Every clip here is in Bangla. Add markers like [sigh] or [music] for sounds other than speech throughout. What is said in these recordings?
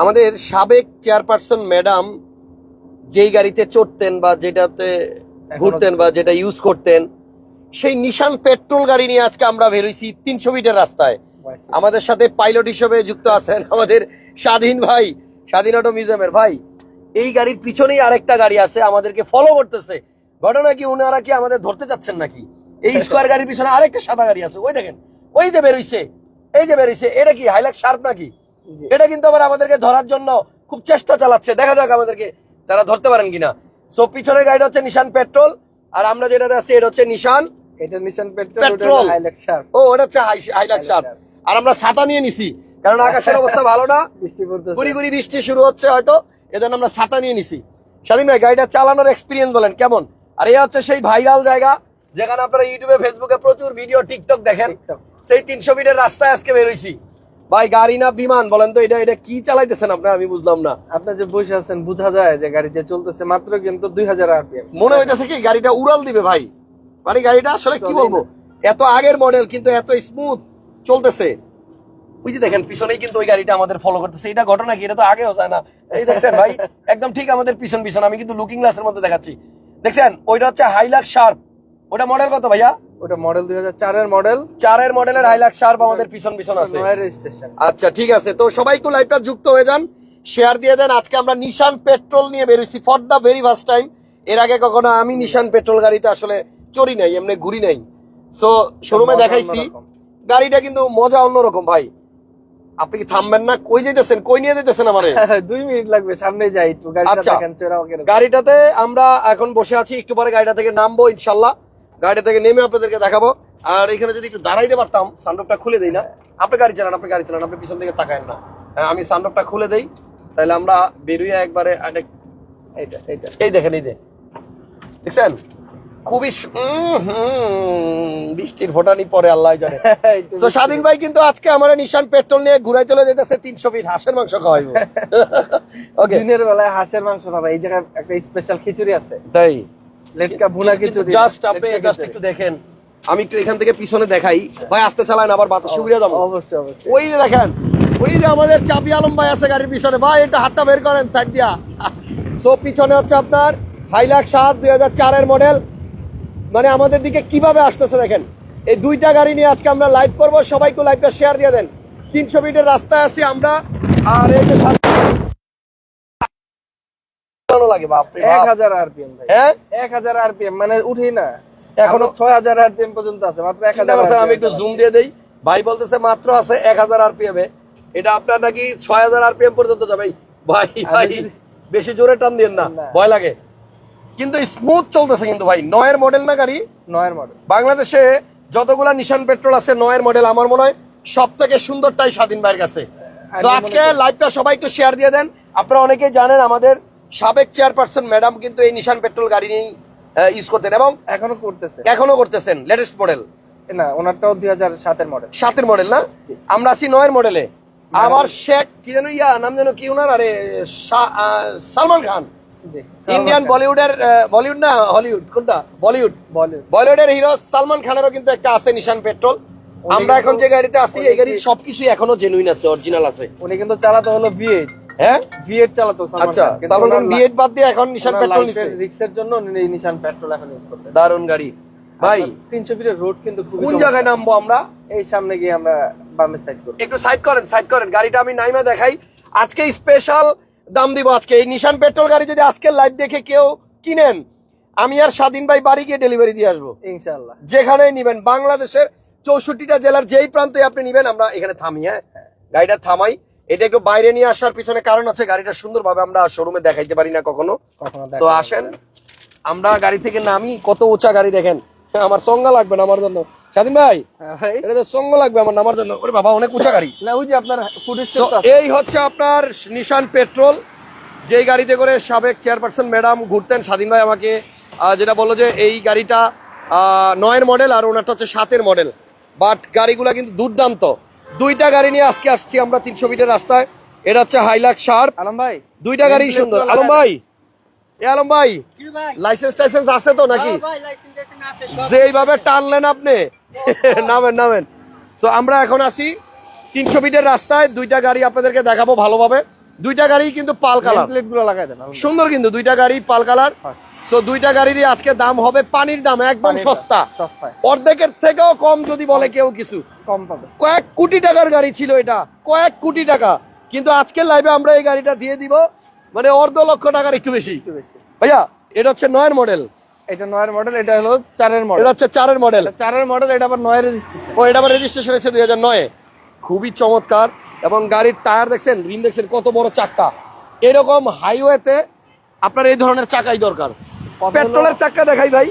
আমাদের সাবেক চেয়ারপারসন ম্যাডাম যেই গাড়িতে চড়তেন বা যেটাতে ঘুরতেন বা যেটা ইউজ করতেন সেই নিশান পেট্রোল গাড়ি নিয়ে আজকে আমরা বেরোইছি তিনশো মিটার রাস্তায়। আমাদের সাথে পাইলট হিসেবে যুক্ত আছেন আমাদের স্বাধীন ভাই স্বাধীন অটো মিউজিয়ামের ভাই। এই গাড়ির পিছনেই আরেকটা গাড়ি আছে আমাদেরকে ফলো করতেছে। ঘটনা কি ওনারা কি আমাদের ধরতে চাচ্ছেন নাকি? এই স্কোয়ার গাড়ির পিছনে আরেকটা সাদা গাড়ি আছে ওই দেখেন ওই যে বেরোইছে এই যে বেরোইছে এটা কি হাইলাক শার্প নাকি। এটা কিন্তু আবার আমাদেরকে ধরার জন্য খুব চেষ্টা চালাচ্ছে। দেখা যাক আমাদেরকে তারা ধরতে পারেন কিনা। সো পিছনের গাড়িটা হচ্ছে নিশান পেট্রোল আর আমরা যেটাতে আছি এটা হচ্ছে নিশান এটা নিশান পেট্রোল ও ওটা হচ্ছে হাইলাক শার্প আর আমরা ছাতা নিয়ে নিছি কারণ [laughs] আকাশের অবস্থা ভালো না। গুড়ি গুড়ি বৃষ্টি শুরু হচ্ছে হয়তো এজন্য আমরা ছাতা নিয়ে নিছি। স্বাধীন ভাই গাড়িটা চালানোর এক্সপিরিয়েন্স বলেন কেমন? আর এই হচ্ছে সেই ভাইরাল জায়গা যেখানে আপনারা ইউটিউবে ফেসবুকে প্রচুর ভিডিও টিকটক দেখেন। সেই তিনশো মিটার রাস্তায় আজকে বেরোইছি ভাই গাড়ি না বিমান বলেন তো এটা এটা কি চালাইতেছেন আপনার? আমি বুঝলাম না। আপনি যে বসে আছেন বোঝা যায় যে গাড়ি যে চলতেছে মাত্র কিন্তু দুই হাজার আরপিএম। মনে হইতেছে কি গাড়িটা উড়াল দিবে ভাই? মানে গাড়িটা আসলে কি বলব? এত আগের মডেল কিন্তু এত স্মুথ চলতেছে। ওই যে দেখেন পিছনেই কিন্তু ওই গাড়িটা আমাদের ফলো করতেছে। এটা ঘটনা কি? এটা তো আগেও যায় না। এই দেখছেন ভাই একদম ঠিক আমাদের পিছন পিছন আমি কিন্তু লুকিং গ্লাসের মধ্যে দেখাচ্ছি। দেখছেন ওইটা হচ্ছে হাইলাক শার্প ওটা মডেল কত ভাইয়া? ওটা মডেল দুই হাজার চারের মডেল চারের মডেলের হাইলাক শার্প আমাদের পিছন পিছন আছে। আচ্ছা ঠিক আছে। তো সবাই লাইভটা যুক্ত হয়ে যান শেয়ার দিয়ে দেন। আজকে আমরা নিশান পেট্রোল নিয়ে বেরোইছি for the very first time এর আগে কখনো আমি নিশান পেট্রোল গাড়িতে আসলে চড়ি নাই এমনি ঘুরি নাই। সো শোরুমে দেখাইছি। গাড়িটা কিন্তু মজা অন্যরকম ভাই। আপনি কি থামবেন না? কই যেতেছেন কই নিয়ে যেতেছেন আমারে? [laughs] দুই মিনিট লাগবে সামনে যাই একটু। গাড়িটা আচ্ছা। দেখেন গাড়িটাতে আমরা এখন বসে আছি একটু পরে গাড়িটা থেকে নামবো ইনশাল্লাহ। গাড়িটা থেকে নেমে আপনাদেরকে দেখাবো। আর এখানে যদি একটু দাঁড়াইতে পারতাম সানরুফটা খুলে দেই না। আপনি গাড়ি চালান আপনি গাড়ি চালান আপনি পিছন থেকে তাকায়েন না। হ্যাঁ, আমি সানরুফটা খুলে দেই তাহলে আমরা বেরিয়ে একবারে এইটা এইটা। এই দেখেন এই যে। দেখছেন? খুবই বৃষ্টির ফোটানি পরে আল্লাহ জানে। [laughs] তো স্বাধীন ভাই কিন্তু আজকে আমার নিশান পেট্রোল নিয়ে ঘুরাই চলে যেতেছে তিনশো ফিট হাঁসের মাংস খাওয়াই ওকে [laughs] দিনের বেলায় হাঁসের মাংস খাবে। এই জায়গায় একটা স্পেশাল খিচুড়ি আছে। তাই? লেটকা ভুনা খিচুড়ি জাস্ট আপনি জাস্ট একটু দেখেন। আমি একটু এখান থেকে পিছনে দেখাই। ভাই আসতে চালান আবার বাতাস। সুবিধা যাব অবশ্যই অবশ্যই। ওই যে দেখেন ওই যে আমাদের আলম ভাই আছে গাড়ির পিছনে। ভাই এটা হাতটা বের করেন সাইড দিয়া। [laughs] সো পিছনে হচ্ছে আপনার হাইলাক সাত দুই হাজার চারের মডেল মানে আমাদের দিকে কীভাবে আসতেছে দেখেন। এই দুইটা গাড়ি নিয়ে আজকে আমরা লাইভ করব। সবাইকে লাইভটা শেয়ার দিয়ে দেন। তিনশো মিটার রাস্তায় আছি আমরা। আর এই যে লাগে বাপরে এক হাজার আরপিএম ভাই। হ্যাঁ? এক হাজার আরপিএম মানে উঠেই না। এখনো- ছয় হাজার আরপিএম পর্যন্ত আছে মাত্র এক হাজার আমি একটু জুম দিয়ে দেই। ভাই বলতেছে মাত্র আছে এক হাজার আরপিএম এ। এটা আপনার নাকি ছয় হাজার আরপিএম পর্যন্ত যাবে? ভাই ভাই বেশি জোরে টান দিন না। ভয় লাগে। কিন্তু স্মুথ চলতেছে কিন্তু ভাই। নয়ের মডেল না গাড়ি? নয়ের মডেল বাংলাদেশে যতগুলা নিশান পেট্রোল আছে নয়ের মডেল আমার মনে হয় সব থেকে সুন্দরটাই স্বাধীন ভাইয়ের কাছে। তো আজকে লাইভটা সবাই একটু শেয়ার দিয়ে দেন। আপনারা অনেকেই জানেন আমাদের সাবেক চেয়ারপারসন ম্যাডাম কিন্তু এই নিশান পেট্রোল গাড়ি নিয়েই ইউজ করতেন এবং এখনও করতেছে। এখনও করতেছেন লেটেস্ট মডেল না ওনারটাও দুই হাজার সাতের মডেল সাতের মডেল না? আমরা আছি নয়ের মডেলে আমার শেখ কি যেন ইয়া নাম যেন কি ওনার আরে সালমান খান। জি ইন্ডিয়ান বলিউডের বলিউড না হলিউড কোনটা? বলিউড বলিউড বলিউডের হিরো সালমান খানেরও কিন্তু একটা আছে নিশান পেট্রোল। আমরা এখন যে গাড়িতে আছি এই গাড়ির সবকিছু এখনও জেনুইন আছে অরিজিনাল আছে। উনি কিন্তু চালাতে হলো ভি8 হ্যাঁ? ভি8 চালাতো আচ্ছা সালমান খান ওনার বাদ দিয়ে এখন নিশান পেট্রোল নিছে। রিক্সের জন্য নিশান পেট্রোল এখন ইউজ করতেছে। দারুণ গাড়ি। ভাই তিনশো ফিটের রোড কিন্তু কোন জায়গায় নামবো আমরা? এই সামনে গিয়ে আমরা বামে সাইড করব। একটু সাইড করেন সাইড করেন। গাড়িটা আমি নাইমা দেখাই। আজকে স্পেশাল দাম দিব আজকে। এই নিশান পেট্রোল গাড়ি যদি আজকে লাইভ দেখে কেউ কিনেন আমি আর স্বাধীন ভাই বাড়ি গিয়ে ডেলিভারি দিয়ে আসব। ইনশাআল্লাহ। যেখানেই নিবেন বাংলাদেশের চৌষট্টিটা জেলার যেই প্রান্তে আপনি নিবেন আমরা এখানে থামি হ্যাঁ। গাড়িটা থামাই। এটা একটু বাইরে নিয়ে আসার পিছনে কারণ আছে গাড়িটা সুন্দরভাবে আমরা শোরুমে দেখাইতে পারি না কখনো। তো আসেন আমরা গাড়ি থেকে নামি কত উঁচা গাড়ি দেখেন। হ্যাঁ, আমার সঙ্গা লাগবে না আমার জন্য। স্বাধীন ভাই হ্যাঁ এটা তো সঙ্গ লাগবে আমার নামার জন্য। ওরে বাবা অনেক উঁচা গাড়ি। না ওই যে আপনার এই হচ্ছে আপনার নিশান পেট্রোল যেই গাড়িতে করে সাবেক চেয়ারপারসন ম্যাডাম ঘুরতেন স্বাধীন ভাই আমাকে যেটা বলল যে এই গাড়িটা আহ, নয়ের মডেল আর ওনারটা হচ্ছে সাতের মডেল বাট গাড়িগুলা কিন্তু দুর্দান্ত। দুইটা গাড়ি নিয়ে আজকে আসছি আমরা তিনশো মিটার রাস্তায়। এটা হচ্ছে হাইলাক শার্প। আলম ভাই দুইটা গাড়ি সুন্দর। আলম ভাই এ আলম ভাই লাইসেন্স টাইসেন্স আছে তো নাকি? যেইভাবে টানলেন আপনি [laughs] নামেন নামেন। তো আমরা এখন আছি তিনশো রাস্তায়। দুইটা গাড়ি আপনাদেরকে দেখাবো ভালোভাবে। দুইটা গাড়ি কিন্তু পাল কালার। সুন্দর কিন্তু দুইটা গাড়ি পাল কালার। সো দুইটা গাড়িরই আজকে দাম হবে পানির দাম একদম সস্তা। অর্ধেকের থেকেও কম যদি বলে কেউ কিছু। কম পাবে। কয়েক কোটি টাকার গাড়ি ছিল এটা কয়েক কোটি টাকা। কিন্তু আজকের লাইভে আমরা এই গাড়িটা দিয়ে দিব মানে অর্ধ লক্ষ টাকার একটু বেশি। ভাইয়া এটা হচ্ছে নয়ের মডেল এটা নয়ের মডেল এটা হলো চারের মডেল এটা হচ্ছে চারের মডেল চারের মডেল এটা আবার নয়ের রেজিস্ট্রেশন ও এটা আবার রেজিস্ট্রেশন হয়েছে দুই হাজার নয়ে। খুবই চমৎকার। এবং গাড়ির টায়ার দেখছেন রিম দেখছেন কত বড় চাক্কা। এরকম হাইওয়েতে আপনার এই ধরনের চাকাই দরকার। পেট্রোলের চাকা দেখাই ভাই।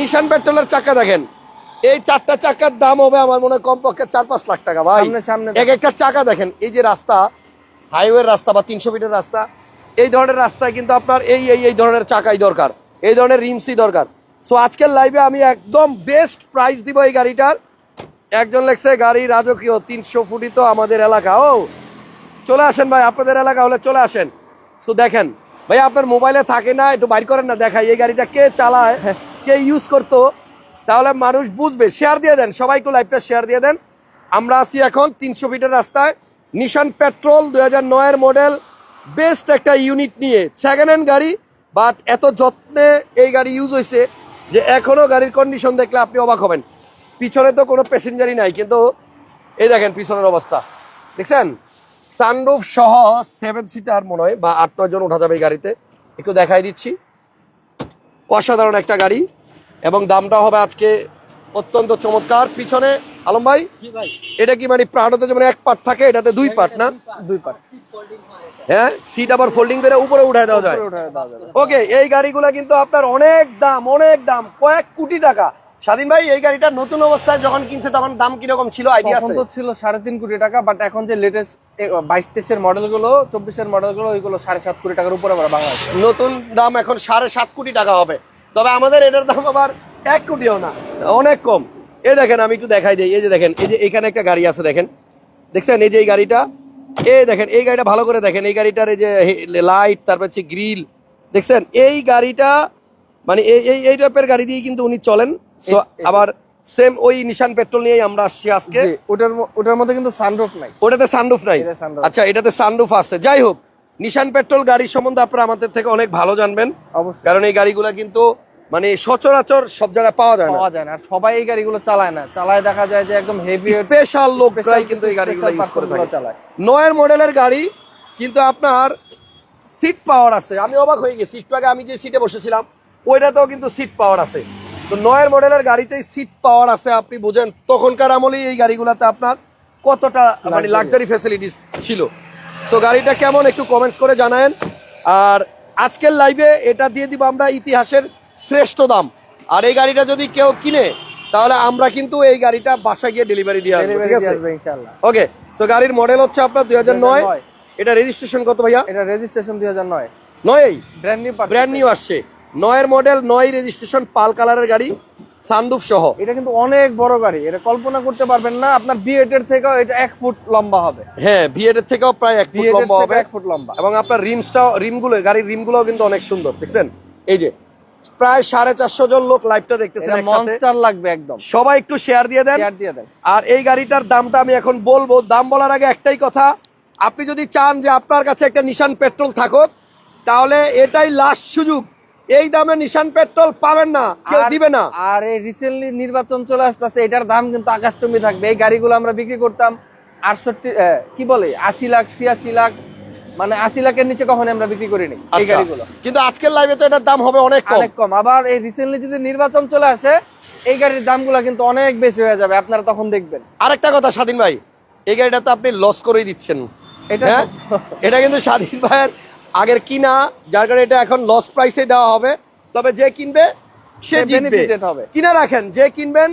নিশান পেট্রোলের চাকা দেখেন। এই চারটা চাকার দাম হবে আমার মনে হয় কমপক্ষে চার পাঁচ লাখ টাকা ভাই। এক একটা চাকা দেখেন এই যে রাস্তা হাইওয়ের রাস্তা বা তিনশো ফিটের রাস্তা এই ধরনের রাস্তায় কিন্তু আপনার এই এই এই ধরনের চাকাই দরকার এই ধরনের রিমসই দরকার। সো আজকের লাইভে আমি একদম বেস্ট প্রাইস দিব এই গাড়িটার। একজন লেখছে গাড়ি রাজকীয় তিনশো ফুটি তো আমাদের এলাকা। ও চলে আসেন ভাই আপনাদের এলাকা হলে চলে আসেন। সো দেখেন ভাই, আপনার মোবাইলে থাকে না, একটু বাইর করেন না, দেখাই। এই গাড়িটা কে চালায়, কে ইউজ করতো, তাহলে মানুষ বুঝবে। শেয়ার দিয়ে দেন সবাইকে লাইভটা শেয়ার দিয়ে দেন। আমরা আছি এখন তিনশো ফিটের রাস্তায়। নিশান পেট্রোল দুই হাজার নয়ের মডেল বেস্ট একটা ইউনিট নিয়ে। সেকেন্ড হ্যান্ড গাড়ি বাট এত যত্নে এই গাড়ি ইউজ হয়েছে যে এখনও গাড়ির কন্ডিশন দেখলে আপনি অবাক হবেন। পিছনে তো কোনো প্যাসেঞ্জারই নাই, কিন্তু এই দেখেন পিছনের অবস্থা। দেখছেন? সানরুফ সহ সেভেন সিটার মনে হয় বা আট নয় জন উঠা যাবে এই গাড়িতে। একটু দেখাই দিচ্ছি। অসাধারণ একটা গাড়ি এবং দামটা হবে আজকে অত্যন্ত চমৎকার। পিছনে আলম ভাই? এটা কি মানে প্রাণতে যেমন এক পার্ট থাকে এটাতে দুই পার্ট না? দুই পার্ট। হ্যাঁ সিট আবার ফোল্ডিং করে উপরে উঠায় দেওয়া যায়। ওকে এই গাড়িগুলো কিন্তু আপনার অনেক দাম অনেক দাম কয়েক কোটি টাকা। স্বাধীন ভাই এই গাড়িটা নতুন অবস্থায় যখন কিনছে তখন দাম কীরকম ছিল? আইডিয়া তখন তো ছিল সাড়ে তিন কোটি টাকা বাট এখন যে লেটেস্ট বাইশ তেইশের মডেলগুলো চব্বিশের মডেলগুলো ওইগুলো সাড়ে সাত কোটি টাকার উপরে বাংলাদেশে। নতুন দাম এখন সাড়ে সাত কোটি টাকা হবে। তবে আমাদের এটার দাম আবার এক কোটিও না অনেক কম। এই দেখেন আমি একটু দেখাই দিই। এই যে দেখেন এই যে এখানে একটা গাড়ি আছে দেখেন। দেখছেন? এই যে এই গাড়িটা এই দেখেন এই গাড়িটা ভালো করে দেখেন। এই গাড়িটার এই যে লাইট তারপর হচ্ছে গ্রিল দেখছেন? এই গাড়িটা মানে এই এই এই টাইপের গাড়ি দিয়ে কিন্তু উনি চলেন। এই- আবার সেম ওই নিশান পেট্রোল নিয়েই আমরা আসছি আজকে। ওটার ওটার মধ্যে কিন্তু সানরুফ নাই। ওটাতে সানরুফ নাই। আচ্ছা এটাতে সানরুফ আছে। যাই হোক নিশান পেট্রোল গাড়ির সম্বন্ধে আপনারা আমাদের থেকে অনেক ভালো জানবেন। অবশ্যই। কারণ এই গাড়িগুলো কিন্তু মানে সচরাচর সব জায়গায় পাওয়া যায় না। পাওয়া যায় না। আর সবাই এই গাড়িগুলো চালায় না। চালায় দেখা যায় যে একদম হেভি স্পেশাল লোকরাই কিন্তু এই গাড়িগুলো ইউজ করে থাকে। চালায়। নয়ের মডেলের গাড়ি কিন্তু আপনার সিট পাওয়ার আছে। আমি অবাক হয়ে গেছি। একটু আগে আমি যে সিটে বসেছিলাম ওইটাতেও কিন্তু সিট পাওয়ার আছে। তো নয়ের মডেলের গাড়িতেই সিট পাওয়ার আছে আপনি বুঝেন। তখনকার আমলেই এই গাড়িগুলোতে আপনার কতটা মানে লাক্সারি ফ্যাসিলিটিস ছিল। সো গাড়িটা কেমন একটু কমেন্টস করে জানায়েন। আর আজকের লাইভে এটা দিয়ে দিব আমরা ইতিহাসের শ্রেষ্ঠ দাম। আর এই গাড়িটা যদি কেউ কিনে তাহলে আমরা কিন্তু এই গাড়িটা বাসায় গিয়ে ডেলিভারি দিয়ে আসব ঠিক আছে? ইনশাআল্লাহ। ওকে সো গাড়ির মডেল হচ্ছে আপনার দুই হাজার নয়। 2009 এটা রেজিস্ট্রেশন কত ভাইয়া? এটা রেজিস্ট্রেশন দুই হাজার নয়। নয়ই ব্র্যান্ড নিউ ব্র্যান্ড নিউ আসছে। নয়ের মডেল নয় রেজিস্ট্রেশন পাল কালারের গাড়ি সানরুফ সহ। এটা কিন্তু অনেক বড় গাড়ি এটা কল্পনা করতে পারবেন না। আপনার বিএড এর থেকেও এটা এক ফুট লম্বা হবে। হ্যাঁ বিএড এর থেকেও প্রায় এক ফুট লম্বা হবে। এক ফুট লম্বা। এবং আপনার রিমসটাও রিমগুলো গাড়ির রিমগুলো কিন্তু অনেক সুন্দর দেখছেন? এই যে প্রায় সাড়ে চারশো জন লোক লাইভটা দেখতেছেন একসাথে। মনস্টার লাগবে একদম। সবাই একটু শেয়ার দিয়ে দেন। শেয়ার দিয়ে দেন। আর এই গাড়িটার দামটা আমি এখন বলব দাম বলার আগে একটাই কথা আপনি যদি চান যে আপনার কাছে একটা নিশান পেট্রোল থাকুক তাহলে এটাই লাস্ট সুযোগ। এই দামে নিশান পেট্রোল পাবেন না কেউ দিবে না। আর এই রিসেন্টলি নির্বাচন চলে আসতেছে এটার দাম কিন্তু আকাশচম্বী থাকবে। এই গাড়িগুলো আমরা বিক্রি করতাম আটষট্টি কি বলে আশি লাখ ছিয়াশি লাখ মানে আশি লাখের নিচে কখনো আমরা বিক্রি করিনি এই আচ্ছা, গাড়িগুলো। কিন্তু আজকের লাইভে তো এটার দাম হবে অনেক কম। অনেক কম। আবার এই রিসেন্টলি যদি নির্বাচন চলে আসে এই গাড়ির দামগুলো কিন্তু অনেক বেশি হয়ে যাবে আপনারা তখন দেখবেন। আরেকটা কথা স্বাধীন ভাই এই গাড়িটা তো আপনি লস করেই দিচ্ছেন। এটা হ্যাঁ? এটা কিন্তু স্বাধীন ভাইয়ের আগের কিনা যার কারণে এটা এখন লস প্রাইসে দেওয়া হবে। তবে যে কিনবে সে জিতবে। কিনে রাখেন যে কিনবেন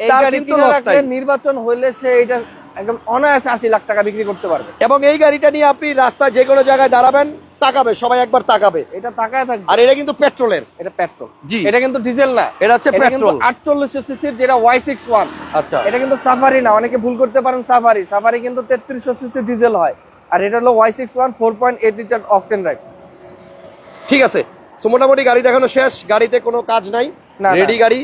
তার কিন্তু লস নাই নির্বাচন হলে সে এটা একদম অনায়াসে আশি লাখ টাকা বিক্রি করতে পারবে। এবং এই গাড়িটা নিয়ে আপনি রাস্তায় যে কোনো জায়গায় দাঁড়াবেন তাকাবে সবাই একবার তাকাবে। এটা তাকায় থাকবে। আর এটা কিন্তু পেট্রোলের এটা পেট্রোল জি। এটা কিন্তু ডিজেল না। এটা হচ্ছে পেট্রোল আটচল্লিশশো সিসির যেটা ওয়াই সিক্স ওয়ান আচ্ছা। এটা কিন্তু সাফারি না। অনেকে ভুল করতে পারেন সাফারি সাফারি কিন্তু তেত্রিশশো সিসি ডিজেল হয়। আর এটা হলো Y six one four point eight litre octane right ঠিক আছে। সো মোটামুটি গাড়ি দেখানো শেষ। গাড়িতে কোনো কাজ নাই। রেডি গাড়ি।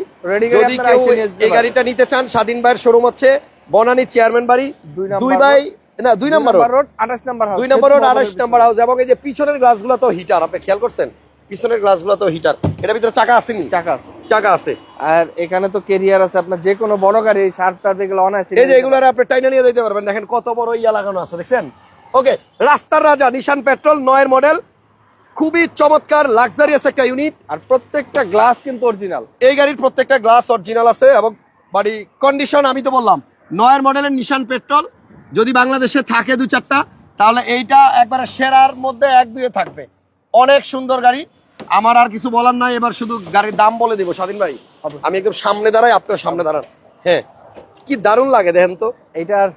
যদি কেউ এই গাড়িটা নিতে চান স্বাধীন ভাইয়ের শোরুম হচ্ছে বনানী চেয়ারম্যান বাড়ি। দুই বাই না দুই নাম্বার রোড আঠাশ নাম্বার দুই নম্বর রোড আড়াইশ নাম্বার হাউস এবং এই যে পিছনের গ্লাসগুলো তো হিটার আপনি খেয়াল করছেন? পিছনের গ্লাসগুলো তো হিটার এটার ভিতরে চাকা আসেনি? চাকা আছে। চাকা আছে। আর এখানে তো কেরিয়ার আছে। আপনার যে কোনো বড় গাড়ি শার্ট টার্ট এগুলো অনায়াসে এই যে এগুলো আপনি টাইনা নিয়ে যেতে পারবেন। দেখেন কত বড় ইয়া লাগানো আছে দেখছেন? ওকে রাস্তার রাজা নিশান পেট্রোল নয়ের মডেল খুবই চমৎকার লাক্সারিয়াস একটা ইউনিট আর প্রত্যেকটা গ্লাস কিন্তু অরিজিনাল এই গাড়ির প্রত্যেকটা গ্লাস অরিজিনাল আছে এবং বাড়ি কন্ডিশন আমি তো বললাম নয়ের মডেলের নিশান পেট্রোল যদি বাংলাদেশে থাকে দু চারটা তাহলে এইটা একবারে সেরার মধ্যে এক দুয়ে থাকবে। অনেক সুন্দর গাড়ি। আমার আর কিছু বলার নাই এবার শুধু গাড়ির দাম বলে দিব স্বাধীন ভাই। আমি একদম সামনে দাঁড়াই আপনার সামনে দাঁড়ান। হ্যাঁ কি দারুণ লাগে দেখেন তো। এইটার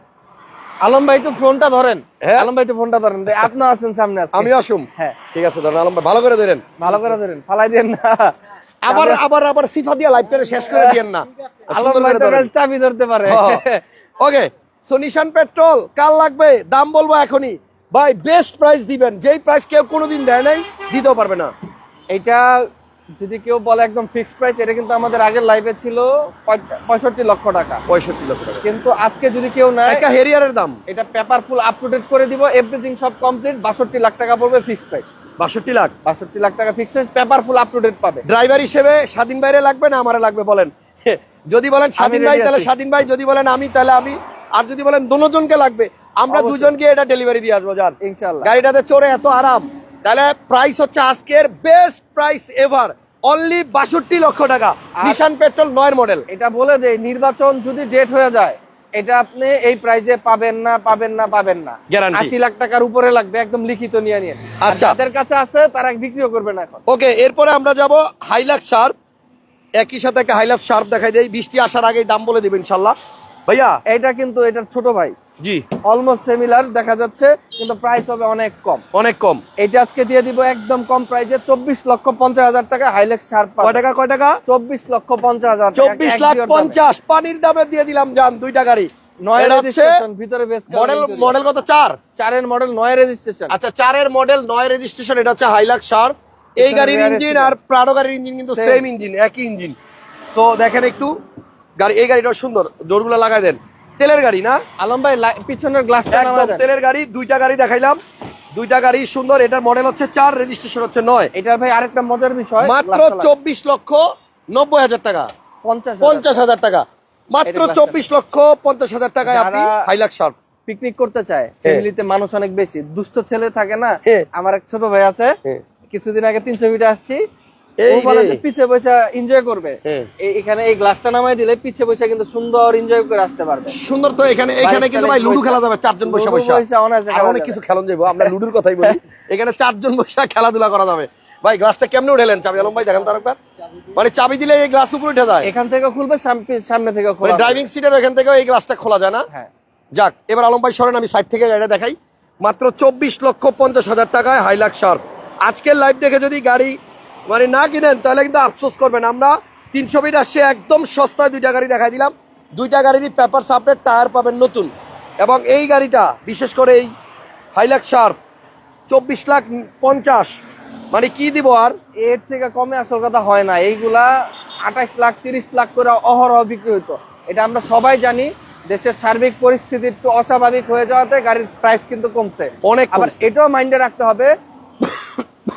আলম ভাই একটু ফোনটা ধরেন। হ্যাঁ। আলম ভাই একটু ফোনটা ধরেন। আপনি আছেন সামনে আছেন। আমি আসুম। হ্যাঁ। ঠিক আছে ধরেন আলম ভাই ভালো করে ধরেন। ভালো করে ধরেন ফালাই দেন না। আবার আবার আবার সিফা দিয়া লাইফটা শেষ করে দিয়েন না। আলম ভাই তো। চাবি ধরতে পারে। ওকে সো নিশান পেট্রোল কাল লাগবে? দাম বলব এখনই। ভাই বেস্ট প্রাইস দিবেন। যেই প্রাইস কেউ কোনোদিন দেয় নাই দিতেও পারবে না। এটা যদি কেউ বলে একদম ফিক্সড প্রাইস এটা কিন্তু আমাদের আগের লাইভে ছিল পঁয়- পঁয়ষট্টি লক্ষ টাকা। পঁয়ষট্টি লক্ষ টাকা। কিন্তু আজকে যদি কেউ না একটা হেরিয়ারের দাম। এটা paper full up to date করে দিব এভরিথিং সব কমপ্লিট বাষট্টি লাখ টাকা পড়বে ফিক্সড প্রাইস বাষট্টি লাখ? বাষট্টি লাখ টাকা fixed price paper full up to date পাবে। ড্রাইভার হিসেবে স্বাধীন বাইরে লাগবে না আমারে লাগবে বলেন? [laughs] যদি বলেন স্বাধীন ভাই তাহলে স্বাধীন ভাই যদি বলেন আমি তাহলে আমি আর যদি বলেন দুজনকে লাগবে আমরা দুজনকে এটা ডেলিভারি দিয়ে আসব যান। ইনশাল্লাহ গাড়িটাতে চড়ে এত আরাম। তাহলে প্রাইস হচ্ছে আজকের বেস্ট প্রাইস এভার অনলি বাষট্টি লক্ষ টাকা। নিশান পেট্রোল নয়ের মডেল এটা বলে দেই নির্বাচন যদি ডেট হয়ে যায় এটা আপনি এই প্রাইজে পাবেন না পাবেন না পাবেন না। আশি লাখ টাকার উপরে লাগবে একদম লিখিত নিয়ে নিয়ে। আচ্ছা। যাদের কাছে আছে তারা বিক্রিও করবে না এখন। ওকে এরপরে আমরা যাব হাইলাক্স শার্প একই সাথে একটা হাইলাক্স শার্প দেখাই দেই। বৃষ্টি আসার আগেই দাম বলে দিব ইনশাল্লাহ। ভাইয়া। এটা কিন্তু এটার ছোট ভাই। জি। অলমোস্ট সিমিলার দেখা যাচ্ছে কিন্তু প্রাইস হবে অনেক কম। অনেক কম। এটা আজকে দিয়ে দিব একদম কম প্রাইসে চব্বিশ লক্ষ পঞ্চাশ হাজার টাকা হাইলেক্স শার্প কয় টাকা কয় টাকা? চব্বিশ লক্ষ পঞ্চাশ হাজার চব্বিশ লাখ পঞ্চাশ পানির দামে দিয়ে দিলাম যান দুইটা গাড়ি। নয় রেজিস্ট্রেশন ভিতরে মডেল মডেল কত? চার? চারের মডেল নয় রেজিস্ট্রেশন আচ্ছা চারের মডেল নয় রেজিস্ট্রেশন এটা হচ্ছে হাইলাক্স শার্প এই গাড়ির ইঞ্জিন আর প্রাডো গাড়ির ইঞ্জিন কিন্তু সেম ইঞ্জিন একই ইঞ্জিন সো দেখেন একটু। গাড়ি এই গাড়িটাও সুন্দর ডোরগুলো লাগাই দেন। তেলের গাড়ি না? আলম ভাই পিছনের দেন। তেলের গাড়ি দুইটা গাড়ি দেখাইলাম। দুইটা গাড়ি সুন্দর এটার মডেল হচ্ছে চার রেজিস্ট্রেশন হচ্ছে নয়। এটার ভাই আরেকটা মজার বিষয় মাত্র চব্বিশ লক্ষ নব্বই হাজার টাকা। পঞ্চাশ হাজার। টাকা। মাত্র চব্বিশ লক্ষ পঞ্চাশ হাজার টাকায় আপনি শার্প পিকনিক করতে চায় ফ্যামিলিতে মানুষ অনেক বেশি। দুষ্ট ছেলে থাকে না? হ্যাঁ। আমার এক ছোট ভাই আছে। কিছুদিন আগে তিনশো মিটার আসছি। পিছে বসে এনজয় করবে। এখানে এই গ্লাসটা নামাই দিলে পিছে বসে কিন্তু সুন্দর এনজয় করে আসতে পারবে। সুন্দর তো এখানে এখানে কিন্তু ভাই লুডু খেলা যাবে চারজন বসে বসে। আর অনেক কিছু খেলন যাব আমরা [laughs] লুডুর কথাই বলি। এখানে চারজন বসে খেলাধুলা করা যাবে। ভাই গ্লাসটা কেমনে উঠেলেন চাবি আলম ভাই দেখেন তার একবার মানে চাবি দিলে এই গ্লাস উপরে উঠে যায়। এখান থেকে খুলবে সামনে থেকে মানে খোলা ড্রাইভিং সিটের এখান থেকে এই গ্লাসটা খোলা যায় না? হ্যাঁ। যাক এবার আলম ভাই সরেন আমি সাইড থেকে গাড়িটা দেখাই। মাত্র চব্বিশ লক্ষ পঞ্চাশ হাজার টাকায় হাইলাক্স শার্প। আজকের লাইভ দেখে যদি গাড়ি মানে না কিনেন তাহলে কিন্তু আফসোস করবেন। আমরা তিনশো মিটার সে একদম সস্তায় দুইটা গাড়ি দেখাই দিলাম। দুইটা গাড়িরই পেপার সাপের টায়ার পাবেন নতুন। এবং এই গাড়িটা বিশেষ করে এই হাইলাক্স শার্প চব্বিশ লাখ পঞ্চাশ। মানে কি দিব আর? এর থেকে কমে আসল কথা হয় না। এইগুলা আঠাশ লাখ তিরিশ লাখ করে অহরহ বিক্রি হইতো। এটা আমরা সবাই জানি দেশের সার্বিক পরিস্থিতি একটু অস্বাভাবিক হয়ে যাওয়াতে গাড়ির প্রাইস কিন্তু কমছে। অনেক আবার এটাও মাইন্ডে রাখতে হবে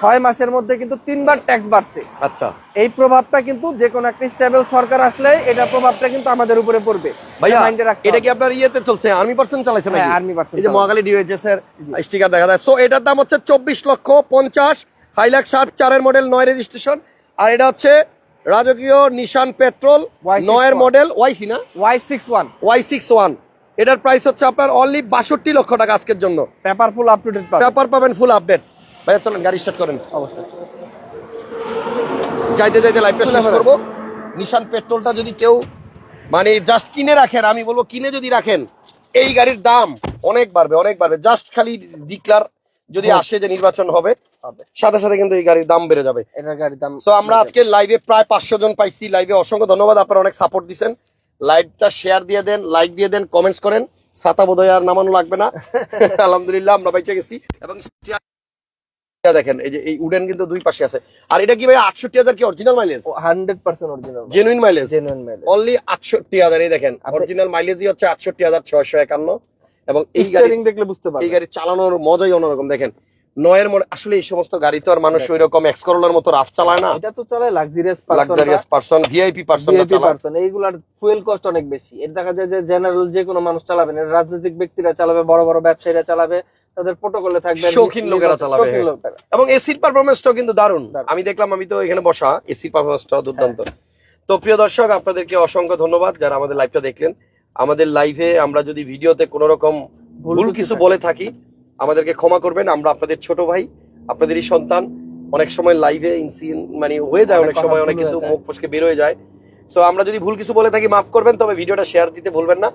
ছয় মাসের মধ্যে কিন্তু তিনবার ট্যাক্স বাড়ছে। আচ্ছা। এই প্রভাবটা কিন্তু যে কোনো একটা স্টেবল সরকার আসলে এটা প্রভাবটা কিন্তু আমাদের উপরে পড়বে। এটা কি আপনার ইয়েতে চলছে? আর্মি পার্সেন্ট চালাইছে হ্যাঁ, নাকি army person এই যে চালায়। ডিওএইচএস এর স্টিকার দেখা যায়। সো এটার দাম হচ্ছে চব্বিশ লক্ষ পঞ্চাশ হাইলাক্স ষাট চারের মডেল নয় রেজিস্ট্রেশন আর এটা হচ্ছে রাজকীয় নিশান পেট্রোল Y61 নয়ের মডেল ওয়াইসি না? Y six one Y six one এটার প্রাইস হচ্ছে আপনার অনলি বাষট্টি লক্ষ টাকা আজকের জন্য। Paper full up to paper পাবেন। ফুল আপডেট ভাইয়া চলেন গাড়ি স্টার্ট করেন। অবশ্যই। যাইতে যাইতে লাইফটা শেষ করব। নিশান পেট্রোলটা যদি কেউ মানে জাস্ট কিনে রাখেন আমি বলব কিনে যদি রাখেন এই গাড়ির দাম অনেক বাড়বে অনেক বাড়বে। জাস্ট খালি ডিক্লার যদি আসে যে নির্বাচন হবে সাথে সাথে কিন্তু এই গাড়ির দাম বেড়ে যাবে। এটার গাড়ির দাম সো আমরা আজকে লাইভে প্রায় পাঁচশো জন পাইছি। লাইভে অসংখ্য ধন্যবাদ আপনারা অনেক সাপোর্ট দিচ্ছেন লাইভটা শেয়ার দিয়ে দেন লাইক দিয়ে দেন কমেন্টস করেন। ছাতা বোধহয় আর নামানো লাগবে না। [laughs] আলহামদুলিল্লাহ আমরা বাইচে গেছি। এবং দেখেন এই যে এই উডেন কিন্তু দুই পাশে আছে। আর এটা কি ভাই আটষট্টি হাজার কি original mileage hundred percent original genuine mileage genuine mile only আটষট্টি হাজার এই দেখেন অরিজিনাল মাইলেজই হচ্ছে আটষট্টি হাজার ছয়শো একান্ন। এবং এই গাড়ি দেখলে বুঝতে এই গাড়ি চালানোর মজাই অন্যরকম দেখেন। নয়ের মনে আসলে এই সমস্ত গাড়ি তো আর মানুষ ওই রকম এক্স করোলার মতো রাফ চালায় না। এটা তো চলে luxurious person luxurious person VIP person চালায়। পারসন এইগুলার ফুয়েল কস্ট অনেক বেশি। এর দেখা যায় যে জেনারেল যে কোনো মানুষ চালাবে না রাজনৈতিক ব্যক্তিরা চালাবে বড় বড় ব্যবসায়ীরা চালাবে। তাদের প্রোটোকলে থাকবে শৌখিন লোকেরা চালাবে, হ্যাঁ। এবং এসির পারফরমেন্সটাও কিন্তু দারুণ। আমি দেখলাম আমি তো এখানে বসা এসির দুর্দান্ত। তো প্রিয় দর্শক আপনাদেরকে অসংখ্য ধন্যবাদ যারা আমাদের লাইভটা দেখলেন। আমাদের লাইভে আমরা যদি ভিডিওতে কোনো রকম ভুল কিছু বলে থাকি। আমাদেরকে ক্ষমা করবেন। আমরা আপনাদের ছোট ভাই আপনাদেরই সন্তান। অনেক সময় লাইভে ইনসিন মানে হয়ে যায় অনেক অনেক সময় অনেক কিছু মুখ ফসকে বের হয়ে যায়। সো আমরা যদি ভুল কিছু বলে থাকি মাফ করবেন তবে ভিডিওটা শেয়ার দিতে ভুলবেন না।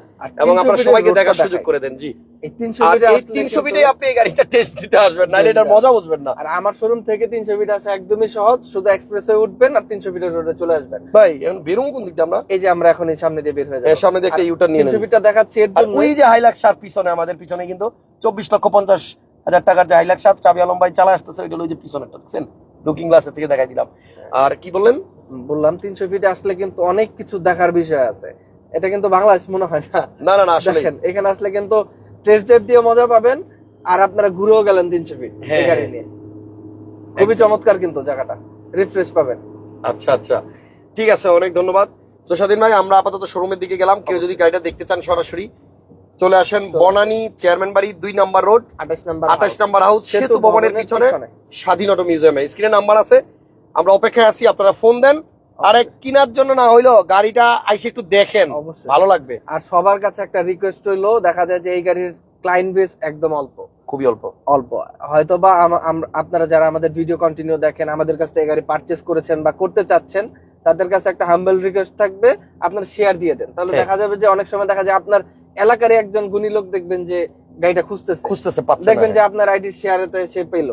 এবং আপনারা সবাইকে দেখার সুযোগ করে দেন জি। এই 300 আর ফিটে এই আসলে তিনশো ফিটে আপনি এই গাড়িটা টেস্ট দিতে আসবেন নাহলে এটার মজা বুঝবেন না। আর আমার শোরুম থেকে 300 ফিট আসা একদমই সহজ শুধু এক্সপ্রেস উঠবেন আর 300 ফিটের রোডে চলে আসবেন। ভাই এখন বেরোবো কোন দিক দিয়ে আমরা? এই যে আমরা এখন এই সামনে দিয়ে বের হয়ে যাব। সামনে দিয়ে একটা ইউটার নিয়ে 300 নেব ফিটটা দেখাচ্ছি এর জন্য ওই যে হাইলাক্স শার্প পিছনে আমাদের পিছনে কিন্তু চব্বিশ লক্ষ পঞ্চাশ হাজার টাকার যে হাইলাক্স শার্প চাবি আলম ভাই চালা আসতেছে ওইটা ওই যে পিছনেরটা দেখছেন? লুকিং গ্লাসের থেকে দেখাই দিলাম। আর কি বললেন? বললাম 300 ফিটে আসলে কিন্তু অনেক কিছু দেখার বিষয় আছে। এটা কিন্তু বাংলাদেশ মনে হয় না। না না আসলে এখানে আসলে কিন্তু টেস্ট ড্রাইভ দিয়ে মজা পাবেন আর আপনারা ঘুরেও গেলেন 300 ফিট হ্যাঁ, গাড়ি হ্যাঁ। নিয়ে। খুবই চমৎকার কিন্তু জায়গাটা। রিফ্রেশ পাবেন। আচ্ছা আচ্ছা। ঠিক আছে অনেক ধন্যবাদ। তো স্বাধীন ভাই আমরা আপাতত শোরুমের দিকে গেলাম। কেউ যদি গাড়িটা দেখতে চান সরাসরি চলে আসেন। বনানী চেয়ারম্যান বাড়ি দুই নাম্বার রোড 28 নাম্বার আঠাশ নাম্বার হাউস সেতু ভবনের পিছনে স্বাধীন অটো মিউজিয়ামে স্ক্রিনে নাম্বার আছে। আমরা অপেক্ষায় আছি আপনারা ফোন দেন। আরে কেনার জন্য না হইল গাড়িটা আইসে একটু দেখেন। ভালো লাগবে। আর সবার কাছে একটা রিকোয়েস্ট হইল দেখা যায় যে এই গাড়ির ক্লায়েন্ট বেস একদম অল্প। খুবই অল্প। অল্প। হয়তো বা আপনারা যারা আমাদের ভিডিও কন্টিনিউ দেখেন আমাদের কাছ থেকে গাড়ি পারচেস করেছেন বা করতে চাচ্ছেন তাদের কাছে একটা হাম্বল রিকোয়েস্ট থাকবে আপনার শেয়ার দিয়ে দেন। তাহলে হ্যাঁ। দেখা যাবে যে অনেক সময় দেখা যায় আপনার এলাকারই একজন গুণী লোক দেখবেন যে গাড়িটা খুঁজতেছে। খুঁজতেছে দেখবেন যে আপনার আইডি শেয়ারেতে সে পেল।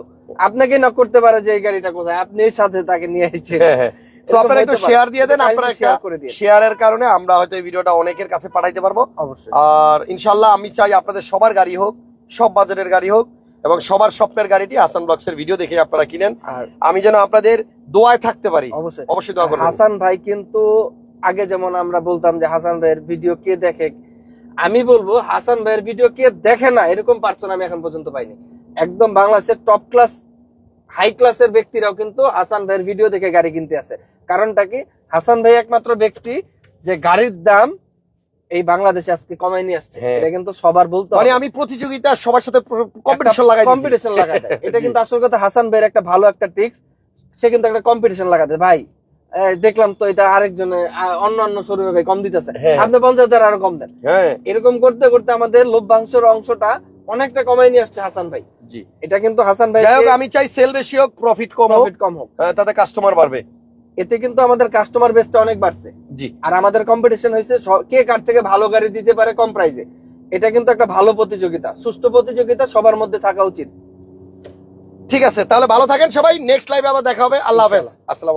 আপনাকে করতে পারে যে এই গাড়িটা কোথায় আপনি এর সাথে তাকে নিয়ে হ্যাঁ হ্যাঁ। তো এরকম আপনারা একটু শেয়ার দিয়ে দেন আপনারা kindly করে দিন। শেয়ারের কারণে আমরা হয়তো এই ভিডিওটা অনেকের কাছে পাঠাইতে পারব। অবশ্যই। আর ইনশাল্লাহ আমি চাই আপনাদের সবার গাড়ি হোক সব বাজারের গাড়ি হোক এবং সবার স্বপ্নের গাড়িটি হাসান ব্লগসের ভিডিও দেখে আপনারা কিনেন। আর আমি যেন আপনাদের দোয়ায় থাকতে পারি। অবশ্যই। অবশ্যই দোয়া করবেন। হাসান ভাই কিন্তু আগে যেমন আমরা বলতাম যে হাসান ভাইয়ের ভিডিও কে দেখে আমি বলব হাসান ভাইয়ের ভিডিও কে দেখে না এরকম পার্সন আমি এখন পর্যন্ত পাইনি। একদম বাংলাদেশের টপ ক্লাস হাই ক্লাসের ব্যক্তিরাও কিন্তু হাসান ভাইয়ের ভিডিও দেখে গাড়ি কিনতে আসে। কারণটা কি? হাসান ভাই একমাত্র ব্যক্তি যে গাড়ির দাম এই বাংলাদেশে আজকে কমাই নিয়ে আসছে। হ্যাঁ। এটা কিন্তু সবার বলতে মানে আমি প্রতিযোগিতা সবার সাথে কম্পিটিশন লাগাই কম্পিটিশন লাগাতে এটা কিন্তু আসল কথা হাসান ভাইয়ের একটা ভালো একটা টিক্স সে কিন্তু একটা কম্পিটিশন লাগাতে ভাই দেখলাম তো এটা আরেকজনে অন্য অন্য শোরুমে ভাই কম দিতেছে। হ্যাঁ। আপনি পঞ্চাশ হাজার আরও কম দেন। হ্যাঁ। এরকম করতে করতে আমাদের লভ্যাংশের অংশটা অনেকটা কমাই নিয়ে আসছে হাসান ভাই। জি। এটা কিন্তু হাসান ভাই আমি চাই সেল বেশি হোক প্রফিট কম প্রফিট কম হোক। তাতে কাস্টমার বাড়বে। এতে কিন্তু আমাদের কাস্টমার বেসটা অনেক বাড়ছে। জি। আর আমাদের কম্পিটিশন হয়েছে কে কার থেকে ভালো গাড়ি দিতে পারে কম প্রাইসে এটা কিন্তু একটা ভালো প্রতিযোগিতা সুস্থ প্রতিযোগিতা সবার মধ্যে থাকা উচিত। ঠিক আছে তাহলে ভালো থাকেন সবাই নেক্সট লাইভে আবার দেখা হবে। আল্লাহ হাফেজ। আসসালাম